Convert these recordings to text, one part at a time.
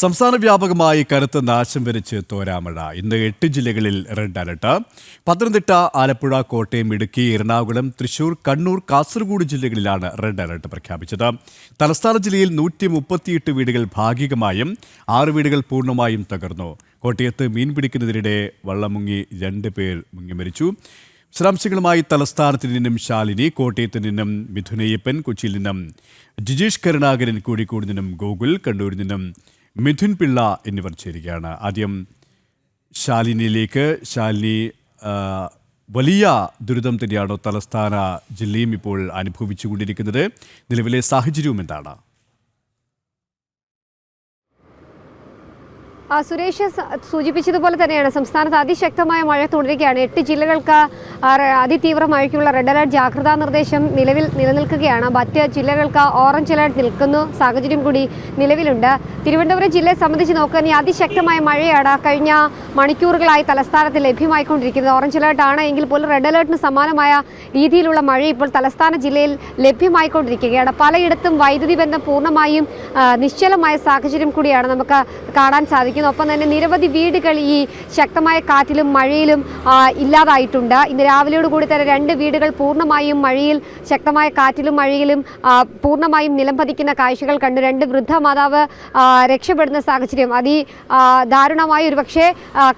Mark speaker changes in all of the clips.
Speaker 1: സംസ്ഥാന വ്യാപകമായി കനത്ത നാശം വരിച്ച് തോരാമഴ. ഇന്ന് എട്ട് ജില്ലകളിൽ റെഡ് അലർട്ട്. പത്തനംതിട്ട ആലപ്പുഴ കോട്ടയം ഇടുക്കി എറണാകുളം തൃശൂർ കണ്ണൂർ കാസർഗോഡ് ജില്ലകളിലാണ് റെഡ് അലർട്ട് പ്രഖ്യാപിച്ചത്. തലസ്ഥാന ജില്ലയിൽ നൂറ്റി മുപ്പത്തിയെട്ട് വീടുകൾ ഭാഗികമായും ആറ് വീടുകൾ പൂർണമായും തകർന്നു. കോട്ടയത്ത് മീൻ പിടിക്കുന്നതിനിടെ വള്ളമുങ്ങി രണ്ട് പേർ മുങ്ങി മരിച്ചു. വിശദാംശങ്ങളുമായി തലസ്ഥാനത്ത് നിന്നും ശാലിനി കോട്ടയത്ത് നിന്നും മിഥുനയ്യപ്പൻ കൊച്ചിയിൽ നിന്നും ജിജീഷ് കരുണാകരൻ കോഴിക്കോട് നിന്നും ഗോകുൽ കണ്ണൂരിൽ നിന്നും മിഥുൻ പിള്ള എന്നിവർ ചേരുകയാണ്. ആദ്യം ശാലിനിയിലേക്ക്. ശാലിനി വലിയ ദുരിതം തന്നെയാണോ തലസ്ഥാന ജില്ലയും ഇപ്പോൾ അനുഭവിച്ചുകൊണ്ടിരിക്കുന്നത്? നിലവിലെ സാഹചര്യവും എന്താണ്?
Speaker 2: സുരേഷ് സൂചിപ്പിച്ചതുപോലെ തന്നെയാണ് സംസ്ഥാനത്ത് അതിശക്തമായ മഴ തുടരുകയാണ്. എട്ട് ജില്ലകൾക്ക് അതിതീവ്ര മഴയ്ക്കുള്ള റെഡ് അലർട്ട് ജാഗ്രതാ നിർദ്ദേശം നിലവിൽ നിലനിൽക്കുകയാണ്. മറ്റ് ജില്ലകൾക്ക് ഓറഞ്ച് അലർട്ട് നിൽക്കുന്നു സാഹചര്യം കൂടി നിലവിലുണ്ട്. തിരുവനന്തപുരം ജില്ലയെ സംബന്ധിച്ച് നോക്കുകയാണെങ്കിൽ അതിശക്തമായ മഴയാണ് കഴിഞ്ഞ മണിക്കൂറുകളായി തലസ്ഥാനത്ത് ലഭ്യമായിക്കൊണ്ടിരിക്കുന്നത്. ഓറഞ്ച് അലർട്ട് ആണ് എങ്കിൽ പോലും റെഡ് അലർട്ടിന് സമാനമായ രീതിയിലുള്ള മഴ ഇപ്പോൾ തലസ്ഥാന ജില്ലയിൽ ലഭ്യമായിക്കൊണ്ടിരിക്കുകയാണ്. പലയിടത്തും വൈദ്യുതി ബന്ധം പൂർണമായും നിശ്ചലമായ സാഹചര്യം കൂടിയാണ് നമുക്ക് കാണാൻ സാധിക്കുന്നത്. ഒപ്പം തന്നെ നിരവധി വീടുകൾ ഈ ശക്തമായ കാറ്റിലും മഴയിലും ഇല്ലാതായിട്ടുണ്ട്. ഇന്ന് രാവിലെയോട് കൂടി തന്നെ രണ്ട് വീടുകൾ പൂർണമായും മഴയിൽ ശക്തമായ കാറ്റിലും മഴയിലും പൂർണമായും നിലംപതിക്കുന്ന കാഴ്ചകൾ കണ്ടു രണ്ട് വൃദ്ധ മാതാവ് രക്ഷപ്പെടുന്ന സാഹചര്യം. അതി ദാരുണമായ ഒരു പക്ഷേ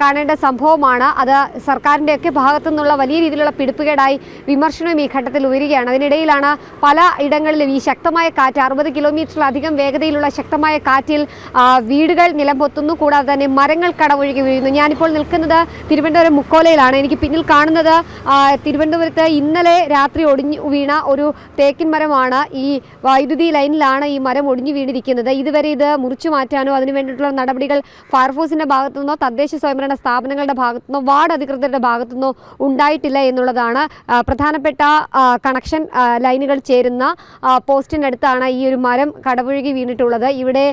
Speaker 2: കാണേണ്ട സംഭവമാണ്. അത് സർക്കാരിന്റെയൊക്കെ ഭാഗത്തു നിന്നുള്ള വലിയ രീതിയിലുള്ള പിടിപ്പുകേടായി വിമർശനവും ഈ ഘട്ടത്തിൽ ഉയരുകയാണ്. അതിനിടയിലാണ് പല ഇടങ്ങളിലും ഈ ശക്തമായ കാറ്റ് അറുപത് കിലോമീറ്ററിലധികം വേഗതയിലുള്ള ശക്തമായ കാറ്റിൽ വീടുകൾ നിലംപൊത്തുന്നു കൂടാതെ തന്നെ മരങ്ങൾ കടവൊഴുകി വീഴുന്നു. ഞാനിപ്പോൾ നിൽക്കുന്നത് തിരുവനന്തപുരം മുക്കോലയിലാണ്. എനിക്ക് പിന്നിൽ കാണുന്നത് തിരുവനന്തപുരത്ത് ഇന്നലെ രാത്രി ഒടിഞ്ഞു വീണ ഒരു തേക്കിൻ മരമാണ്. ഈ വൈദ്യുതി ലൈനിലാണ് ഈ മരം ഒടിഞ്ഞു വീണിരിക്കുന്നത്. ഇതുവരെ ഇത് മുറിച്ചു മാറ്റാനോ അതിനു വേണ്ടിയിട്ടുള്ള നടപടികൾ ഫയർഫോഴ്സിന്റെ ഭാഗത്തു നിന്നോ തദ്ദേശ സ്വയംഭരണ സ്ഥാപനങ്ങളുടെ ഭാഗത്തു നിന്നോ വാർഡ് അധികൃതരുടെ ഭാഗത്തു നിന്നോ ഉണ്ടായിട്ടില്ല എന്നുള്ളതാണ് പ്രധാനപ്പെട്ട കണക്ഷൻ ലൈനുകൾ ചേരുന്ന പോസ്റ്റിന്റെ അടുത്താണ് ഈ ഒരു മരം കടപുഴകി വീണിട്ടുള്ളത്. ഇവിടെ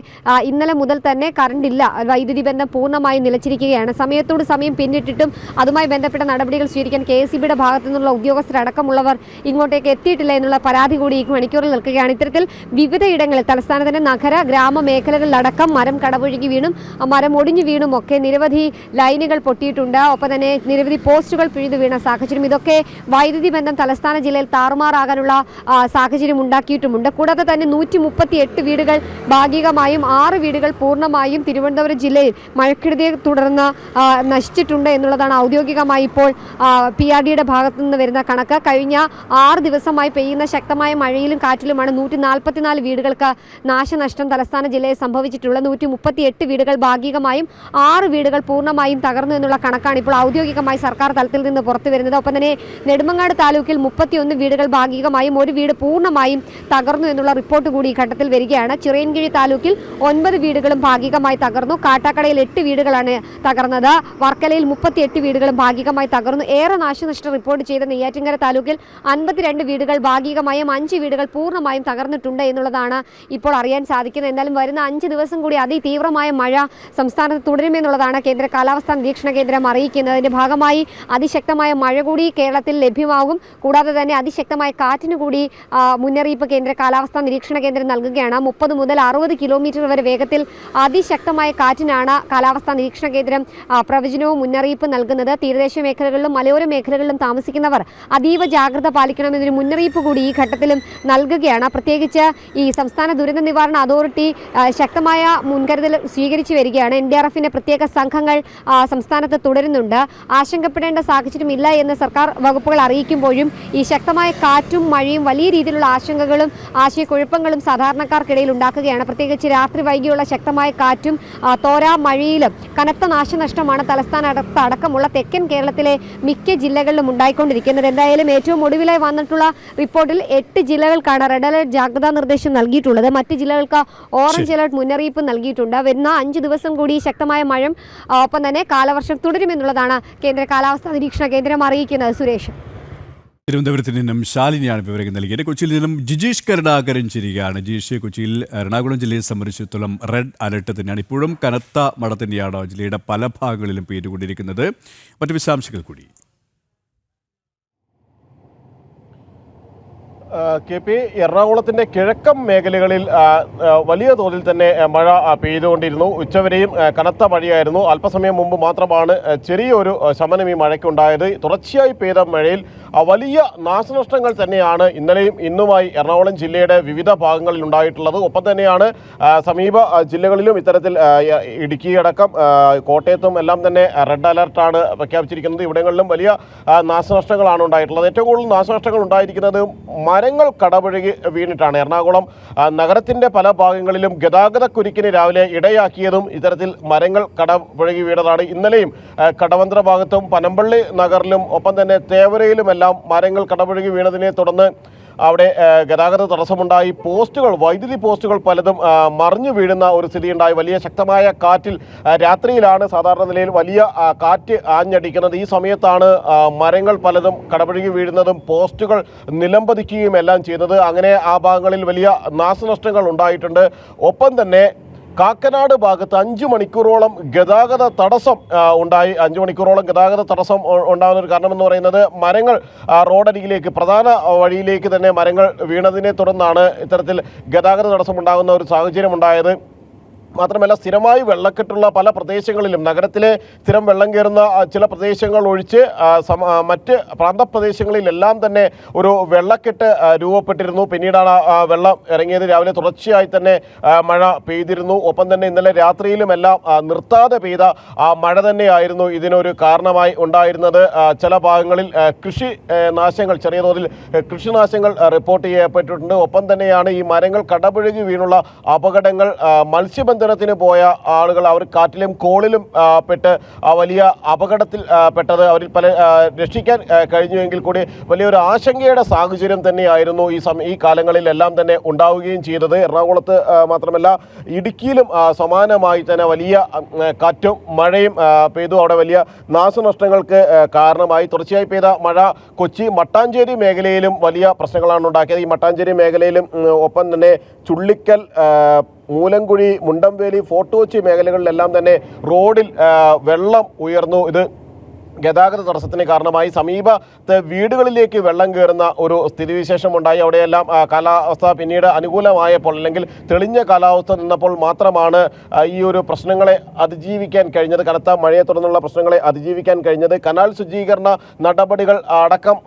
Speaker 2: ഇന്നലെ മുതൽ തന്നെ കറണ്ട് ഇല്ല വൈദ്യുതി ബന്ധം പൂർണമായും നിലച്ചിരിക്കുകയാണ്. സമയത്തോട് സമയം പിന്നിട്ടിട്ടും അതുമായി ബന്ധപ്പെട്ട നടപടികൾ സ്വീകരിക്കാൻ കെ എസ് ബിയുടെ ഭാഗത്തു നിന്നുള്ള ഉദ്യോഗസ്ഥരടക്കമുള്ളവർ ഇങ്ങോട്ടേക്ക് എത്തിയിട്ടില്ല എന്നുള്ള പരാതി കൂടി ഈ മണിക്കൂറിൽ നിൽക്കുകയാണ്. ഇത്തരത്തിൽ വിവിധ ഇടങ്ങളിൽ തലസ്ഥാനത്തിന്റെ നഗര ഗ്രാമ മേഖലകളിലടക്കം മരം കടപുഴകി വീണും മരം ഒടിഞ്ഞു വീണും ഒക്കെ നിരവധി ലൈനുകൾ പൊട്ടിയിട്ടുണ്ട്. ഒപ്പം തന്നെ നിരവധി പോസ്റ്റുകൾ പിഴുതു വീണ സാഹചര്യം ഇതൊക്കെ വൈദ്യുതി ബന്ധം തലസ്ഥാന ജില്ലയിൽ താറുമാറാകാനുള്ള സാഹചര്യം ഉണ്ടാക്കിയിട്ടുമുണ്ട്. കൂടാതെ തന്നെ നൂറ്റി വീടുകൾ ഭാഗികമായും ആറ് വീടുകൾ പൂർണമായും തിരുവനന്തപുരം ജില്ലയിൽ മഴക്കെടുതിയെ തുടർന്ന് നശിച്ചിട്ടുണ്ട് എന്നുള്ളതാണ് ഔദ്യോഗികമായി ഇപ്പോൾ പി ആർ ഡിയുടെ ഭാഗത്തു നിന്ന് വരുന്ന കണക്ക്. കഴിഞ്ഞ ആറ് ദിവസമായി പെയ്യുന്ന ശക്തമായ മഴയിലും കാറ്റിലുമാണ് നൂറ്റി നാൽപ്പത്തിനാല് വീടുകൾക്ക് നാശനഷ്ടം തലസ്ഥാന ജില്ലയിൽ സംഭവിച്ചിട്ടുള്ളത്. നൂറ്റി മുപ്പത്തി എട്ട് വീടുകൾ ഭാഗികമായും ആറ് വീടുകൾ പൂർണമായും തകർന്നു എന്നുള്ള കണക്കാണ് ഇപ്പോൾ ഔദ്യോഗികമായി സർക്കാർ തലത്തിൽ നിന്ന് പുറത്തു വരുന്നത്. ഒപ്പം തന്നെ നെടുമങ്ങാട് താലൂക്കിൽ മുപ്പത്തിയൊന്ന് വീടുകൾ ഭാഗികമായും ഒരു വീട് പൂർണമായും തകർന്നു എന്നുള്ള റിപ്പോർട്ട് കൂടി ഈ ഘട്ടത്തിൽ വരികയാണ്. ചിറയൻകിഴി താലൂക്കിൽ ഒൻപത് വീടുകളും ഭാഗികമായി തകർന്നു. കാട്ടാക്കടയിൽ എട്ട് വീടുകളാണ് തകർന്നത്. വർക്കലയിൽ മുപ്പത്തി എട്ട് വീടുകളും ഭാഗികമായി തകർന്നു. ഏറെ നാശനഷ്ടം റിപ്പോർട്ട് ചെയ്ത നെയ്യാറ്റിങ്കര താലൂക്കിൽ അൻപത്തിരണ്ട് വീടുകൾ ഭാഗികമായും അഞ്ച് വീടുകൾ പൂർണമായും തകർന്നിട്ടുണ്ട് എന്നുള്ളതാണ് ഇപ്പോൾ അറിയാൻ സാധിക്കുന്നത്. എന്തായാലും വരുന്ന അഞ്ച് ദിവസം കൂടി അതിതീവ്രമായ മഴ സംസ്ഥാനത്ത് തുടരുമെന്നുള്ളതാണ് കേന്ദ്ര കാലാവസ്ഥാ നിരീക്ഷണ കേന്ദ്രം അറിയിക്കുന്നത്. അതിന്റെ ഭാഗമായി അതിശക്തമായ മഴ കൂടി കേരളത്തിൽ ലഭ്യമാകും. കൂടാതെ തന്നെ അതിശക്തമായ കാറ്റിനു കൂടി മുന്നറിയിപ്പ് കേന്ദ്ര കാലാവസ്ഥാ നിരീക്ഷണ കേന്ദ്രം നൽകുകയാണ്. മുപ്പത് മുതൽ അറുപത് കിലോമീറ്റർ വരെ വേഗത്തിൽ അതിശക്തമായ കാറ്റിനാണ് കാലാവസ്ഥാ നിരീക്ഷണ കേന്ദ്രം പ്രവചനവും മുന്നറിയിപ്പ് നൽകുന്നത്. തീരദേശ മേഖലകളിലും മലയോര മേഖലകളിലും താമസിക്കുന്നവർ അതീവ ജാഗ്രത പാലിക്കണമെന്നൊരു മുന്നറിയിപ്പ് കൂടി ഈ ഘട്ടത്തിലും നൽകുകയാണ്. പ്രത്യേകിച്ച് ഈ സംസ്ഥാന ദുരന്ത നിവാരണ അതോറിറ്റി ശക്തമായ മുൻകരുതൽ സ്വീകരിച്ചു വരികയാണ്. എൻ ഡി ആർ എഫിന്റെ പ്രത്യേക സംഘങ്ങൾ സംസ്ഥാനത്ത് തുടരുന്നുണ്ട്. ആശങ്കപ്പെടേണ്ട സാഹചര്യമില്ല എന്ന് സർക്കാർ വകുപ്പുകൾ അറിയിക്കുമ്പോഴും ഈ ശക്തമായ കാറ്റും മഴയും വലിയ രീതിയിലുള്ള ആശങ്കകളും ആശയക്കുഴപ്പങ്ങളും സാധാരണക്കാർക്കിടയിൽ ഉണ്ടാക്കുകയാണ്. പ്രത്യേകിച്ച് രാത്രി വൈകിയുള്ള ശക്തമായ കാറ്റും ആ, തോരാ മഴയിലും കനത്ത നാശനഷ്ടമാണ് തലസ്ഥാന അടക്കമുള്ള തെക്കൻ കേരളത്തിലെ മിക്ക ജില്ലകളിലും ഉണ്ടായിക്കൊണ്ടിരിക്കുന്നത്. എന്തായാലും ഏറ്റവും ഒടുവിലായി വന്നിട്ടുള്ള റിപ്പോർട്ടിൽ എട്ട് ജില്ലകൾക്കാണ് റെഡ് അലേർട്ട് ജാഗ്രതാ നിർദ്ദേശം നൽകിയിട്ടുള്ളത്. മറ്റ് ജില്ലകൾക്ക് ഓറഞ്ച് അലേർട്ട് മുന്നറിയിപ്പ് നൽകിയിട്ടുണ്ട്. വരുന്ന അഞ്ച് ദിവസം കൂടി ശക്തമായ മഴ ഒപ്പം തന്നെ കാലവർഷം തുടരുമെന്നുള്ളതാണ് കേന്ദ്ര കാലാവസ്ഥാ നിരീക്ഷണ കേന്ദ്രം അറിയിക്കുന്നത്. സുരേഷ്.
Speaker 1: തിരുവനന്തപുരത്ത് നിന്നും ശാലിനിയാണ് വിവരങ്ങൾ നൽകിയത്. കൊച്ചിയിൽ നിന്നും ജിജീഷ് കരുണാകരൻ ചിരികയാണ് ജിജീഷ് കൊച്ചിയിൽ എറണാകുളം ജില്ലയെ സംബന്ധിച്ചിടത്തോളം റെഡ് അലർട്ട് തന്നെയാണ്. ഇപ്പോഴും കനത്ത മഴ തന്നെയാണ് ജില്ലയുടെ പല ഭാഗങ്ങളിലും പെയ്തുകൊണ്ടിരിക്കുന്നത്. മറ്റു വിശദാംശങ്ങൾ കൂടി.
Speaker 3: കെ പി എറണാകുളത്തിന്റെ കിഴക്കൻ മേഖലകളിൽ വലിയ തോതിൽ തന്നെ മഴ പെയ്തുകൊണ്ടിരുന്നു. ഉച്ചവരെയും കനത്ത മഴയായിരുന്നു. അല്പസമയം മുമ്പ് മാത്രമാണ് ചെറിയൊരു ശമനം ഈ മഴയ്ക്കുണ്ടായത്. തുടർച്ചയായി പെയ്ത മഴയിൽ വലിയ നാശനഷ്ടങ്ങൾ തന്നെയാണ് ഇന്നലെയും ഇന്നുമായി എറണാകുളം ജില്ലയുടെ വിവിധ ഭാഗങ്ങളിൽ ഉണ്ടായിട്ടുള്ളത്. ഒപ്പം തന്നെയാണ് സമീപ ജില്ലകളിലും ഇത്തരത്തിൽ ആ, യ- ഇടുക്കി അടക്കം ആ, കോട്ടയത്തും എല്ലാം തന്നെ റെഡ് അലർട്ടാണ് പ്രഖ്യാപിച്ചിരിക്കുന്നത്. ഇവിടങ്ങളിലും വലിയ നാശനഷ്ടങ്ങളാണ് ഉണ്ടായിട്ടുള്ളത്. ഏറ്റവും കൂടുതൽ നാശനഷ്ടങ്ങൾ ഉണ്ടായിരിക്കുന്നത് മരങ്ങൾ കടപുഴകി വീണിട്ടാണ്. എറണാകുളം നഗരത്തിന്റെ പല ഭാഗങ്ങളിലും ഗതാഗത കുരുക്കിന് രാവിലെ ഇടയാക്കിയതും ഇത്തരത്തിൽ മരങ്ങൾ കടപുഴകി വീണതാണ്. ഇന്നലെയും കടവന്ത്ര ഭാഗത്തും പനമ്പള്ളി നഗറിലും ഒപ്പം തന്നെ തേവരയിലുമെല്ലാം മരങ്ങൾ കടപുഴകി വീണതിനെ തുടർന്ന് അവിടെ ഗതാഗത തടസ്സമുണ്ടായി. പോസ്റ്റുകൾ വൈദ്യുതി പോസ്റ്റുകൾ പലതും മറിഞ്ഞു വീഴുന്ന ഒരു സ്ഥിതിയുണ്ടായി. വലിയ ശക്തമായ കാറ്റിൽ രാത്രിയിലാണ് സാധാരണ നിലയിൽ വലിയ കാറ്റ് ആഞ്ഞടിക്കുന്നത്. ഈ സമയത്താണ് മരങ്ങൾ പലതും കടപുഴകി വീഴുന്നതും പോസ്റ്റുകൾ നിലംപതിക്കുകയും എല്ലാം ചെയ്യുന്നത് അങ്ങനെ ആ ഭാഗങ്ങളിൽ വലിയ നാശനഷ്ടങ്ങൾ ഉണ്ടായിട്ടുണ്ട്. ഒപ്പം തന്നെ കാക്കനാട് ഭാഗത്ത് അഞ്ച് മണിക്കൂറോളം ഗതാഗത തടസ്സം ഉണ്ടായി. അഞ്ച് മണിക്കൂറോളം ഗതാഗത തടസ്സം ഉണ്ടാകുന്ന ഒരു കാരണം എന്ന് പറയുന്നത് മരങ്ങൾ റോഡരികിലേക്ക് പ്രധാന വഴിയിലേക്ക് തന്നെ മരങ്ങൾ വീണതിനെ തുടർന്നാണ് ഇത്തരത്തിൽ ഗതാഗത തടസ്സം ഉണ്ടാകുന്ന ഒരു സാഹചര്യം ഉണ്ടായത്. മാത്രമല്ല സ്ഥിരമായി വെള്ളക്കെട്ടുള്ള പല പ്രദേശങ്ങളിലും നഗരത്തിലെ സ്ഥിരം വെള്ളം കയറുന്ന ചില പ്രദേശങ്ങൾ ഒഴിച്ച് മറ്റ് പ്രാന്തപ്രദേശങ്ങളിലെല്ലാം തന്നെ ഒരു വെള്ളക്കെട്ട് രൂപപ്പെട്ടിരുന്നു. പിന്നീടാണ് വെള്ളം ഇറങ്ങിയത്. രാവിലെ തുടർച്ചയായി തന്നെ മഴ പെയ്തിരുന്നു. ഒപ്പം തന്നെ ഇന്നലെ രാത്രിയിലും എല്ലാം നിർത്താതെ പെയ്ത ആ മഴ തന്നെയായിരുന്നു ഇതിനൊരു കാരണമായി ഉണ്ടായിരുന്നത്. ചില ഭാഗങ്ങളിൽ കൃഷി നാശങ്ങൾ ചെറിയ തോതിൽ കൃഷിനാശങ്ങൾ റിപ്പോർട്ട് ചെയ്യപ്പെട്ടിട്ടുണ്ട്. ഒപ്പം തന്നെയാണ് ഈ മരങ്ങൾ കടപുഴകി വീണുള്ള അപകടങ്ങൾ ആ, മത്സ്യബന്ധനത്തിന് പോയ ആളുകൾ അവർ കാറ്റിലും കോളിലും പെട്ട് വലിയ അപകടത്തിൽ പെട്ടത് അവരിൽ പല രക്ഷിക്കാൻ കഴിഞ്ഞുവെങ്കിൽ കൂടി വലിയൊരു ആശങ്കയുടെ സാഹചര്യം തന്നെയായിരുന്നു ഈ സമ ഈ കാലങ്ങളിലെല്ലാം തന്നെ ഉണ്ടാവുകയും ചെയ്തത്. എറണാകുളത്ത് മാത്രമല്ല ഇടുക്കിയിലും സമാനമായി തന്നെ വലിയ കാറ്റും മഴയും പെയ്തു. അവിടെ വലിയ നാശനഷ്ടങ്ങൾക്ക് കാരണമായി. തുടർച്ചയായി പെയ്ത മഴ കൊച്ചി മട്ടാഞ്ചേരി മേഖലയിലും വലിയ പ്രശ്നങ്ങളാണ് ഉണ്ടാക്കിയത്. ഈ മട്ടാഞ്ചേരി മേഖലയിലും ഒപ്പം തന്നെ ചുള്ളിക്കൽ മൂലംകുഴി മുണ്ടംവേലി ഫോർട്ട് കൊച്ചി മേഖലകളിലെല്ലാം തന്നെ റോഡിൽ വെള്ളം ഉയർന്നു. ഇത് ഗതാഗത തടസ്സത്തിന് കാരണമായി സമീപത്തെ വീടുകളിലേക്ക് വെള്ളം കയറുന്ന ഒരു സ്ഥിതിവിശേഷം ഉണ്ടായി അവിടെയെല്ലാം കാലാവസ്ഥ പിന്നീട് അനുകൂലമായപ്പോൾ അല്ലെങ്കിൽ തെളിഞ്ഞ കാലാവസ്ഥ നിന്നപ്പോൾ മാത്രമാണ് ഈ ഒരു പ്രശ്നങ്ങളെ അതിജീവിക്കാൻ കഴിഞ്ഞത്. കനത്ത മഴയെ തുടർന്നുള്ള പ്രശ്നങ്ങളെ അതിജീവിക്കാൻ കഴിഞ്ഞത്. കനാൽ ശുചീകരണ നടപടികൾ അടക്കം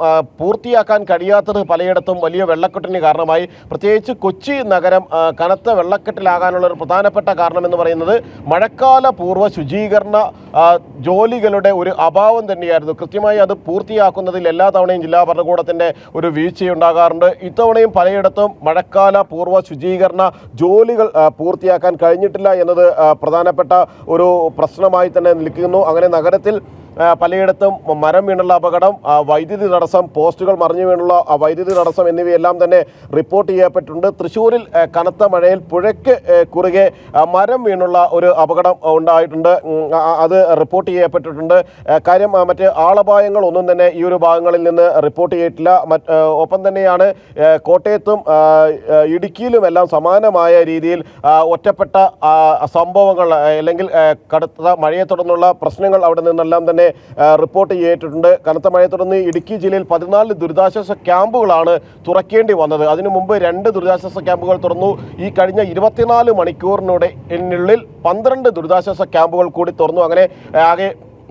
Speaker 3: പൂർത്തിയാക്കാൻ കഴിയാത്തത് പലയിടത്തും വലിയ വെള്ളക്കെട്ടിന് കാരണമായി. പ്രത്യേകിച്ച് കൊച്ചി നഗരം കനത്ത വെള്ളക്കെട്ടിലാകാനുള്ള ഒരു പ്രധാനപ്പെട്ട കാരണം എന്ന് പറയുന്നത് മഴക്കാല പൂർവ ശുചീകരണ ജോലികളുടെ ഒരു അഭാവം തന്നെയായിരുന്നു. കൃത്യമായി അത് പൂർത്തിയാക്കുന്നതിൽ എല്ലാ തവണയും ജില്ലാ ഭരണകൂടത്തിന്റെ ഒരു വീഴ്ചയുണ്ടാകാറുണ്ട്. ഇത്തവണയും പലയിടത്തും മഴക്കാല പൂർവ ശുചീകരണ ജോലികൾ പൂർത്തിയാക്കാൻ കഴിഞ്ഞിട്ടില്ല എന്നത് പ്രധാനപ്പെട്ട ഒരു പ്രശ്നമായി തന്നെ നിൽക്കുന്നു. അങ്ങനെ നഗരത്തിൽ പലയിടത്തും മരം വീണുള്ള അപകടം വൈദ്യുതി തടസ്സം പോസ്റ്റുകൾ മറിഞ്ഞു വീണുള്ള വൈദ്യുതി തടസ്സം എന്നിവയെല്ലാം തന്നെ റിപ്പോർട്ട് ചെയ്യപ്പെട്ടിട്ടുണ്ട്. തൃശ്ശൂരിൽ കനത്ത മഴയിൽ പുഴയ്ക്ക് കുറുകെ മരം വീണുള്ള ഒരു അപകടം ഉണ്ടായിട്ടുണ്ട്. അത് റിപ്പോർട്ട് ചെയ്യപ്പെട്ടിട്ടുണ്ട്. കാര്യം ആ, മറ്റ് ആളപായങ്ങൾ ഒന്നും തന്നെ ഈ ഒരു ഭാഗങ്ങളിൽ നിന്ന് റിപ്പോർട്ട് ചെയ്തിട്ടില്ല. ഒപ്പം തന്നെയാണ് കോട്ടയത്തും ഇടുക്കിയിലുമെല്ലാം സമാനമായ രീതിയിൽ ഒറ്റപ്പെട്ട സംഭവങ്ങൾ അല്ലെങ്കിൽ കടുത്ത മഴയെ തുടർന്നുള്ള പ്രശ്നങ്ങൾ അവിടെ നിന്നെല്ലാം തന്നെ റിപ്പോർട്ട് ചെയ്തിട്ടുണ്ട്. കനത്ത മഴയെ തുടർന്ന് ഇടുക്കി ജില്ലയിൽ പതിനാല് ദുരിതാശ്വാസ ക്യാമ്പുകളാണ് തുറക്കേണ്ടി വന്നത്. അതിനു മുമ്പ് രണ്ട് ദുരിതാശ്വാസ ക്യാമ്പുകൾ തുറന്നു. ഈ കഴിഞ്ഞ ഇരുപത്തിനാല് മണിക്കൂറിനുള്ളിൽ പന്ത്രണ്ട് ദുരിതാശ്വാസ ക്യാമ്പുകൾ കൂടി തുറന്നു. അങ്ങനെ ആകെ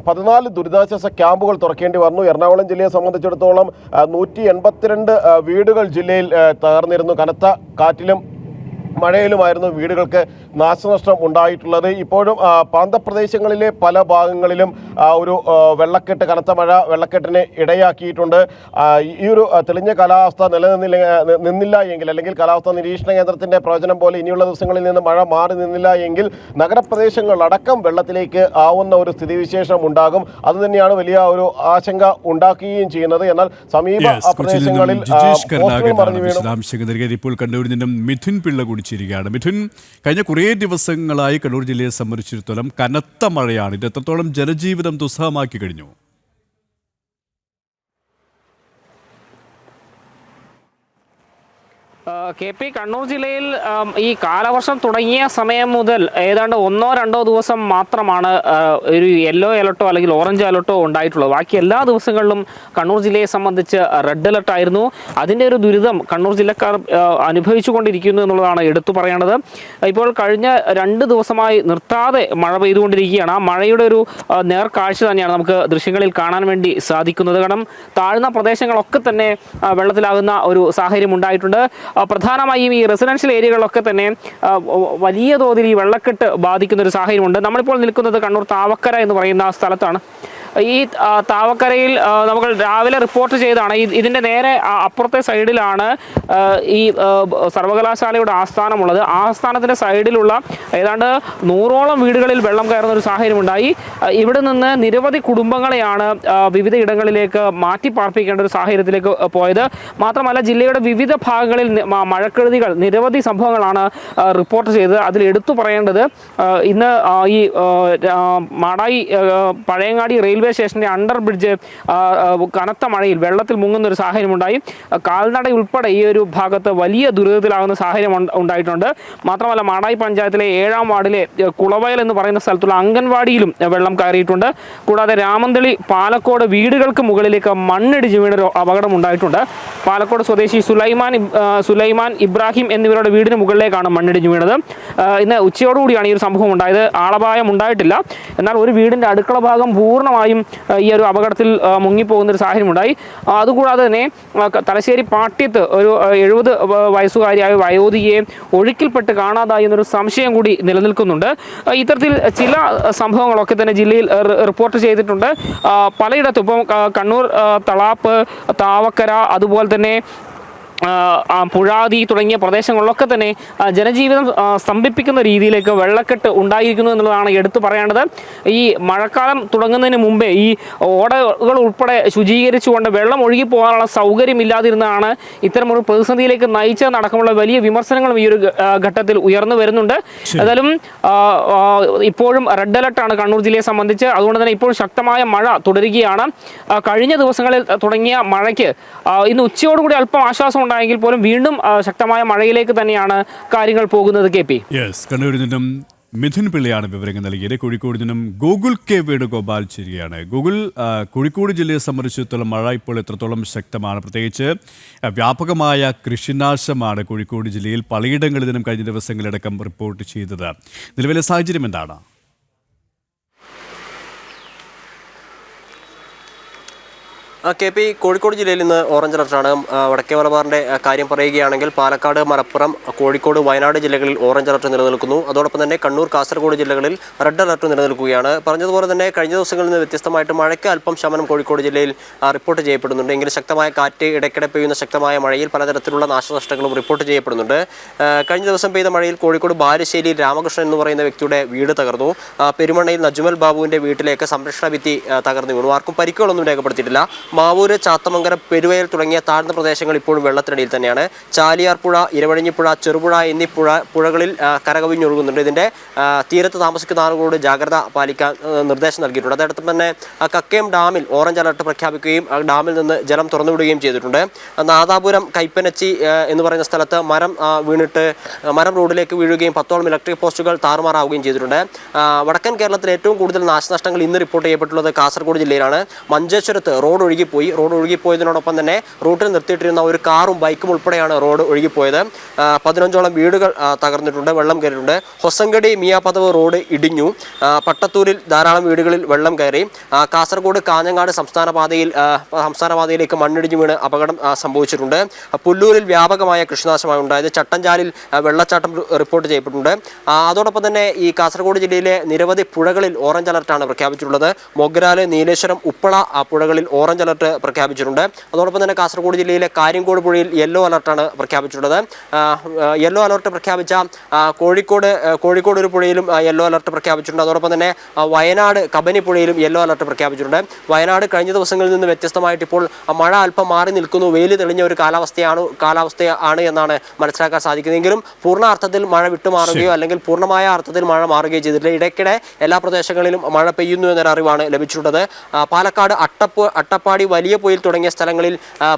Speaker 3: പതിനാല് ദുരിതാശ്വാസ ക്യാമ്പുകൾ തുറക്കേണ്ടി വന്നു. എറണാകുളം ജില്ലയെ സംബന്ധിച്ചിടത്തോളം നൂറ്റി എൺപത്തിരണ്ട് വീടുകൾ ജില്ലയിൽ തകർന്നിരുന്നു. കനത്ത കാറ്റിലും മഴയിലുമായിരുന്നു വീടുകൾക്ക് നാശനഷ്ടം ഉണ്ടായിട്ടുള്ളത്. ഇപ്പോഴും പ്രാന്തപ്രദേശങ്ങളിലെ പല ഭാഗങ്ങളിലും ഒരു വെള്ളക്കെട്ട് കനത്ത മഴ വെള്ളക്കെട്ടിനെ ഇടയാക്കിയിട്ടുണ്ട്. ഈ ഒരു തെളിഞ്ഞ കാലാവസ്ഥ നിലനിന്നില്ല നിന്നില്ല എങ്കിൽ അല്ലെങ്കിൽ കാലാവസ്ഥാ നിരീക്ഷണ കേന്ദ്രത്തിന്റെ പ്രവചനം പോലെ ഇനിയുള്ള ദിവസങ്ങളിൽ നിന്ന് മഴ മാറി നിന്നില്ല എങ്കിൽ നഗരപ്രദേശങ്ങളടക്കം വെള്ളത്തിലേക്ക് ആവുന്ന ഒരു സ്ഥിതിവിശേഷം ഉണ്ടാകും. അതുതന്നെയാണ് വലിയ ഒരു ആശങ്ക ഉണ്ടാക്കുകയും ചെയ്യുന്നത്. എന്നാൽ സമീപ പ്രദേശങ്ങളിൽ
Speaker 1: വിശദാംശങ്ങൾ നൽകിയത് ഇപ്പോൾ കണ്ണൂരിൽ നിന്നും മിഥുൻ പിള്ള കുടിച്ചിരിക്കുകയാണ് മിഥുൻ കഴിഞ്ഞ കുറേ ദിവസങ്ങളായി കണ്ണൂർ ജില്ലയെ സംബന്ധിച്ചിടത്തോളം കനത്ത മഴയാണ്. ഇത് എത്രത്തോളം ജനജീവിതം ദുസ്സഹമാക്കി കഴിഞ്ഞു?
Speaker 4: കെ പി കണ്ണൂർ ജില്ലയിൽ ഈ കാലവർഷം തുടങ്ങിയ സമയം മുതൽ ഏതാണ്ട് ഒന്നോ രണ്ടോ ദിവസം മാത്രമാണ് ഒരു യെല്ലോ അലർട്ടോ അല്ലെങ്കിൽ ഓറഞ്ച് അലർട്ടോ ഉണ്ടായിട്ടുള്ളത്. ബാക്കി എല്ലാ ദിവസങ്ങളിലും കണ്ണൂർ ജില്ലയെ സംബന്ധിച്ച് റെഡ് അലർട്ട് ആയിരുന്നു. അതിന്റെ ഒരു ദുരിതം കണ്ണൂർ ജില്ലക്കാർ അനുഭവിച്ചുകൊണ്ടിരിക്കുന്നു അനുഭവിച്ചു കൊണ്ടിരിക്കുന്നു എന്നുള്ളതാണ് എടുത്തു പറയേണ്ടത്. ഇപ്പോൾ കഴിഞ്ഞ രണ്ട് ദിവസമായി നിർത്താതെ മഴ പെയ്തുകൊണ്ടിരിക്കുകയാണ്. ആ മഴയുടെ ഒരു നേർക്കാഴ്ച തന്നെയാണ് നമുക്ക് ദൃശ്യങ്ങളിൽ കാണാൻ വേണ്ടി സാധിക്കുന്നത്. കാരണം താഴ്ന്ന പ്രദേശങ്ങളൊക്കെ തന്നെ വെള്ളത്തിലാകുന്ന ഒരു സാഹചര്യം ഉണ്ടായിട്ടുണ്ട്. പ്രധാനമായും ഈ റെസിഡൻഷ്യൽ ഏരിയകളിലൊക്കെ തന്നെ വലിയ തോതിൽ ഈ വെള്ളക്കെട്ട് ബാധിക്കുന്ന ഒരു സാഹചര്യമുണ്ട്. നമ്മളിപ്പോൾ നിൽക്കുന്നത് കണ്ണൂർ താവക്കര എന്ന് പറയുന്ന സ്ഥലത്താണ്. ഈ താവക്കരയിൽ നമ്മൾ രാവിലെ റിപ്പോർട്ട് ചെയ്താണ് ഇതിന്റെ നേരെ അപ്പുറത്തെ സൈഡിലാണ് ഈ സർവകലാശാലയുടെ ആസ്ഥാനമുള്ളത്. ആസ്ഥാനത്തിന്റെ സൈഡിലുള്ള ഏതാണ്ട് നൂറോളം വീടുകളിൽ വെള്ളം കയറുന്ന ഒരു സാഹചര്യം ഉണ്ടായി ഇവിടെ നിന്ന് നിരവധി കുടുംബങ്ങളെയാണ് വിവിധ ഇടങ്ങളിലേക്ക് മാറ്റി പാർപ്പിക്കേണ്ട ഒരു സാഹചര്യത്തിലേക്ക് പോയത്. മാത്രമല്ല ജില്ലയുടെ വിവിധ ഭാഗങ്ങളിൽ മഴക്കെടുതികൾ നിരവധി സംഭവങ്ങളാണ് റിപ്പോർട്ട് ചെയ്തത്. അതിൽ എടുത്തു പറയേണ്ടത് ഇന്ന് ഈ മാടായി പഴയങ്ങാടി റെയിൽവേ സ്റ്റേഷന്റെ അണ്ടർ ബ്രിഡ്ജ് കനത്ത മഴയിൽ വെള്ളത്തിൽ മുങ്ങുന്ന ഒരു സാഹചര്യം ഉണ്ടായി ആ, കാൽനട ഉൾപ്പെടെ ഈ ഒരു ഭാഗത്ത് വലിയ ദുരിതത്തിലാകുന്ന സാഹചര്യം ഉണ്ടായിട്ടുണ്ട്. മാത്രമല്ല മാടായി പഞ്ചായത്തിലെ ഏഴാം വാർഡിലെ കുളവയൽ എന്ന് പറയുന്ന സ്ഥലത്തുള്ള അംഗൻവാടിയിലും വെള്ളം കയറിയിട്ടുണ്ട്. കൂടാതെ രാമന്തളി പാലക്കോട് വീടുകൾക്ക് മുകളിലേക്ക് മണ്ണിടിച്ച് വീണൊരു അപകടം ഉണ്ടായിട്ടുണ്ട്. പാലക്കോട് സ്വദേശി സുലൈമാൻ സുലൈമാൻ ഇബ്രാഹിം എന്നിവരുടെ വീടിന് മുകളിലേക്കാണ് മണ്ണിടിഞ്ഞ് വീണത്. ഇന്ന് ഉച്ചയോടുകൂടിയാണ് ഈ ഒരു സംഭവം ഉണ്ടായത്. ആളപായം ഉണ്ടായിട്ടില്ല. എന്നാൽ ഒരു വീടിന്റെ അടുക്കള ഭാഗം പൂർണമായും ആ, ഈ ഒരു അപകടത്തിൽ മുങ്ങിപ്പോകുന്ന ഒരു സാഹചര്യം ഉണ്ടായി അതുകൂടാതെ തന്നെ തലശ്ശേരി പാട്യത്ത് ഒരു എഴുപത് വയസ്സുകാരിയായ വയോധികയെ ഒഴുക്കിൽപ്പെട്ട് കാണാതായി എന്നൊരു സംശയം കൂടി നിലനിൽക്കുന്നുണ്ട്. ഇത്തരത്തിൽ ചില സംഭവങ്ങളൊക്കെ തന്നെ ജില്ലയിൽ റിപ്പോർട്ട് ചെയ്തിട്ടുണ്ട്. പലയിടത്തും ഇപ്പം കണ്ണൂർ തളാപ്പ് താവക്കര അതുപോലെ തന്നെ പുഴാതി തുടങ്ങിയ പ്രദേശങ്ങളിലൊക്കെ തന്നെ ജനജീവിതം സ്തംഭിപ്പിക്കുന്ന രീതിയിലേക്ക് വെള്ളക്കെട്ട് ഉണ്ടായിരിക്കുന്നു എന്നുള്ളതാണ് എടുത്തു പറയേണ്ടത്. ഈ മഴക്കാലം തുടങ്ങുന്നതിന് മുമ്പേ ഈ ഓടകൾ ഉൾപ്പെടെ ശുചീകരിച്ചുകൊണ്ട് വെള്ളം ഒഴുകി പോകാനുള്ള സൗകര്യം ഇല്ലാതിരുന്നതാണ് ഇത്തരമൊരു പ്രതിസന്ധിയിലേക്ക് നയിച്ചതെന്നടക്കമുള്ള വലിയ വിമർശനങ്ങളും ഈ ഒരു ഘട്ടത്തിൽ ഉയർന്നു വരുന്നുണ്ട്. ഏതായാലും ഇപ്പോഴും റെഡ് അലർട്ടാണ് കണ്ണൂർ ജില്ലയെ സംബന്ധിച്ച്. അതുകൊണ്ട് തന്നെ ഇപ്പോഴും ശക്തമായ മഴ തുടരുകയാണ്. കഴിഞ്ഞ ദിവസങ്ങളിൽ തുടങ്ങിയ മഴയ്ക്ക് ഇന്ന് ഉച്ചയോടുകൂടി അല്പം ആശ്വാസം ഉണ്ടായെങ്കിൽ പോലും വീണ്ടും ശക്തമായ മഴയിലേക്ക് തന്നെയാണ് കാര്യങ്ങൾ പോകുന്നത് കെ പി.
Speaker 1: കണ്ണൂരിൽ നിന്നും മിഥുൻ പിള്ളയാണ് വിവരങ്ങൾ നൽകിയത്. കോഴിക്കോട് നിന്നും ഗൂഗിൾ കെ വേണുഗോപാൽ ചേരുകയാണ്. ഗൂഗിൾ കോഴിക്കോട് ജില്ലയെ സംബന്ധിച്ചിടത്തോളം മഴ ഇപ്പോൾ എത്രത്തോളം ശക്തമാണ്. പ്രത്യേകിച്ച് വ്യാപകമായ കൃഷിനാശമാണ് കോഴിക്കോട് ജില്ലയിൽ പലയിടങ്ങളിൽ നിന്നും കഴിഞ്ഞ ദിവസങ്ങളിലടക്കം റിപ്പോർട്ട് ചെയ്തത്. നിലവിലെ സാഹചര്യം എന്താണ്?
Speaker 5: കെ പി കോഴിക്കോട് ജില്ലയിൽ നിന്ന് ഓറഞ്ച് അലർട്ടാണ് വടക്കേ മലബാറിന്റെ കാര്യം പറയുകയാണെങ്കിൽ പാലക്കാട് മലപ്പുറം കോഴിക്കോട് വയനാട് ജില്ലകളിൽ ഓറഞ്ച് അലർട്ട് നിലനിൽക്കുന്നു. അതോടൊപ്പം തന്നെ കണ്ണൂർ കാസർഗോഡ് ജില്ലകളിൽ റെഡ് അലർട്ട് നിലനിൽക്കുകയാണ്. പറഞ്ഞതുപോലെ തന്നെ കഴിഞ്ഞ ദിവസങ്ങളിൽ നിന്ന് വ്യത്യസ്തമായിട്ട് മഴയ്ക്ക് അല്പം ശമനം കോഴിക്കോട് ജില്ലയിൽ റിപ്പോർട്ട് ചെയ്യപ്പെടുന്നുണ്ട്. എങ്കിലും ശക്തമായ കാറ്റ് ഇടയ്ക്കിടെ പെയ്യുന്ന ശക്തമായ മഴയിൽ പലതരത്തിലുള്ള നാശനഷ്ടങ്ങളും റിപ്പോർട്ട് ചെയ്യപ്പെടുന്നുണ്ട്. കഴിഞ്ഞ ദിവസം പെയ്ത മഴയിൽ കോഴിക്കോട് ബാലുശ്ശേരി രാമകൃഷ്ണൻ എന്ന് പറയുന്ന വ്യക്തിയുടെ വീട് തകർന്നു. പെരുമണ്ണയിൽ നജുമൽ ബാബുവിന്റെ വീട്ടിലേക്ക് സംരക്ഷണ ഭിത്തി തകർന്നു വീണു. ആർക്കും പരിക്കുകളൊന്നും രേഖപ്പെടുത്തിയിട്ടില്ല. മാവൂര് ചാത്തമംഗലം പെരുവയൽ തുടങ്ങിയ താഴ്ന്ന പ്രദേശങ്ങൾ ഇപ്പോഴും വെള്ളത്തിനടിയിൽ തന്നെയാണ്. ചാലിയാർ പുഴ ഇരവഴിഞ്ഞിപ്പുഴ ചെറുപുഴ എന്നീ പുഴ പുഴകളിൽ കരകവിഞ്ഞൊഴുകുന്നുണ്ട്. ഇതിന്റെ തീരത്ത് താമസിക്കുന്ന ആളുകളോട് ജാഗ്രത പാലിക്കാൻ നിർദ്ദേശം നൽകിയിട്ടുണ്ട്. അതോടൊപ്പം തന്നെ കക്കയം ഡാമിൽ ഓറഞ്ച് അലർട്ട് പ്രഖ്യാപിക്കുകയും ഡാമിൽ നിന്ന് ജലം തുറന്നുവിടുകയും ചെയ്തിട്ടുണ്ട്. നാദാപുരം കൈപ്പനച്ചി എന്ന് പറയുന്ന സ്ഥലത്ത് മരം വീണിട്ട് മരം റോഡിലേക്ക് വീഴുകയും പത്തോളം ഇലക്ട്രിക് പോസ്റ്റുകൾ താറുമാറാവുകയും ചെയ്തിട്ടുണ്ട്. വടക്കൻ കേരളത്തിൽ ഏറ്റവും കൂടുതൽ നാശനഷ്ടങ്ങൾ ഇന്ന് റിപ്പോർട്ട് ചെയ്യപ്പെട്ടുള്ളത് കാസർഗോഡ് ജില്ലയിലാണ്. മഞ്ചേശ്വരത്ത് റോഡ് ഒഴുകിപ്പോയി. റോഡ് ഒഴുകിപ്പോയതിനോടൊപ്പം തന്നെ റൂട്ടിൽ നിർത്തിയിട്ടിരുന്ന ഒരു കാറും ബൈക്കും ഉൾപ്പെടെയാണ് റോഡ് ഒഴുകിപ്പോയത്. പതിനഞ്ചോളം വീടുകൾ തകർന്നിട്ടുണ്ട് വെള്ളം കയറിയിട്ടുണ്ട്. ഹൊസങ്കടി മിയാപദവ് റോഡ് ഇടിഞ്ഞു. പട്ടത്തൂരിൽ ധാരാളം വീടുകളിൽ വെള്ളം കയറി. കാസർഗോഡ് കാഞ്ഞങ്ങാട് സംസ്ഥാന പാതയിൽ സംസ്ഥാന പാതയിലേക്ക് മണ്ണിടിഞ്ഞു വീണ് അപകടം സംഭവിച്ചിട്ടുണ്ട്. പുല്ലൂരിൽ വ്യാപകമായ കൃഷിനാശമാണ് ഉണ്ടായത് ചട്ടഞ്ചാലിൽ വെള്ളച്ചാട്ടം റിപ്പോർട്ട് ചെയ്യപ്പെട്ടിട്ടുണ്ട്. അതോടൊപ്പം തന്നെ ഈ കാസർഗോഡ് ജില്ലയിലെ നിരവധി പുഴകളിൽ ഓറഞ്ച് അലർട്ടാണ് പ്രഖ്യാപിച്ചിട്ടുള്ളത്. മൊഗ്രാൽ നീലേശ്വരം ഉപ്പള പുഴകളിൽ ഓറഞ്ച് അലർട്ട് പ്രഖ്യാപിച്ചിട്ടുണ്ട്. അതോടൊപ്പം തന്നെ കാസർഗോഡ് ജില്ലയിലെ കാര്യങ്കോട് പുഴയിൽ യെല്ലോ അലർട്ടാണ് പ്രഖ്യാപിച്ചിട്ടുള്ളത്. യെല്ലോ അലർട്ട് പ്രഖ്യാപിച്ച കോഴിക്കോട് കോഴിക്കോട് ഒരു പുഴയിലും യെല്ലോ അലർട്ട് പ്രഖ്യാപിച്ചിട്ടുണ്ട്. അതോടൊപ്പം തന്നെ വയനാട് കബനി പുഴയിലും യെല്ലോ അലർട്ട് പ്രഖ്യാപിച്ചിട്ടുണ്ട്. വയനാട് കഴിഞ്ഞ ദിവസങ്ങളിൽ നിന്ന് വ്യത്യസ്തമായിട്ട് ഇപ്പോൾ മഴ അല്പം മാറി നിൽക്കുന്നു. വെയിൽ തെളിഞ്ഞ ഒരു കാലാവസ്ഥയാണ് കാലാവസ്ഥയാണ് എന്നാണ് മനസ്സിലാക്കാൻ സാധിക്കുന്നതെങ്കിലും പൂർണ അർത്ഥത്തിൽ മഴ വിട്ടുമാറുകയോ അല്ലെങ്കിൽ പൂർണമായ അർത്ഥത്തിൽ മഴ മാറുകയോ ചെയ്തിട്ടില്ല. ഇടയ്ക്കിടെ എല്ലാ പ്രദേശങ്ങളിലും മഴ പെയ്യുന്നു എന്നൊരു അറിവാണ് ലഭിച്ചിട്ടുള്ളത്. പാലക്കാട് അട്ടപ്പ് അട്ടപ്പാടി തിരുവമ്പാടി വലിയ പൊയിൽ തുടങ്ങിയ സ്ഥലങ്ങളിൽ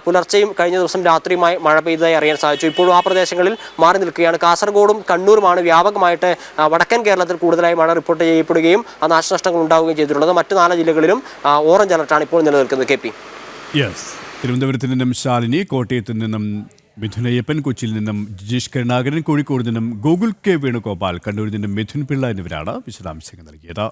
Speaker 5: പുലർച്ചെയും കഴിഞ്ഞ ദിവസം രാത്രിയുമായി മഴ പെയ്തതായി അറിയാൻ സാധിച്ചു. ഇപ്പോഴും ആ പ്രദേശങ്ങളിൽ മാറി നിൽക്കുകയാണ്. കാസർഗോഡും കണ്ണൂരുമാണ് വ്യാപകമായിട്ട് വടക്കൻ കേരളത്തിൽ കൂടുതലായി മഴ റിപ്പോർട്ട് ചെയ്യപ്പെടുകയും ആ നാശനഷ്ടങ്ങൾ ഉണ്ടാവുകയും ചെയ്തിട്ടുള്ളത്. മറ്റു നാല് ജില്ലകളിലും ഓറഞ്ച് അലർട്ടാണ് ഇപ്പോൾ നിലനിൽക്കുന്നത്. K P.
Speaker 1: തിരുവനന്തപുരത്ത് നിന്നും ശാലിനി കോട്ടയത്ത് നിന്നും മിഥുനയ്യപ്പൻ കൊച്ചിയിൽ നിന്നും ജിജീഷ് കരുണാകരൻ കോഴിക്കോട് നിന്നും ഗോകുൽ കെ വേണുഗോപാൽ കണ്ണൂരിൽ നിന്നും മിഥുൻ പിള്ള എന്നിവരാണ് വിശദാംശങ്ങൾ നൽകിയത്.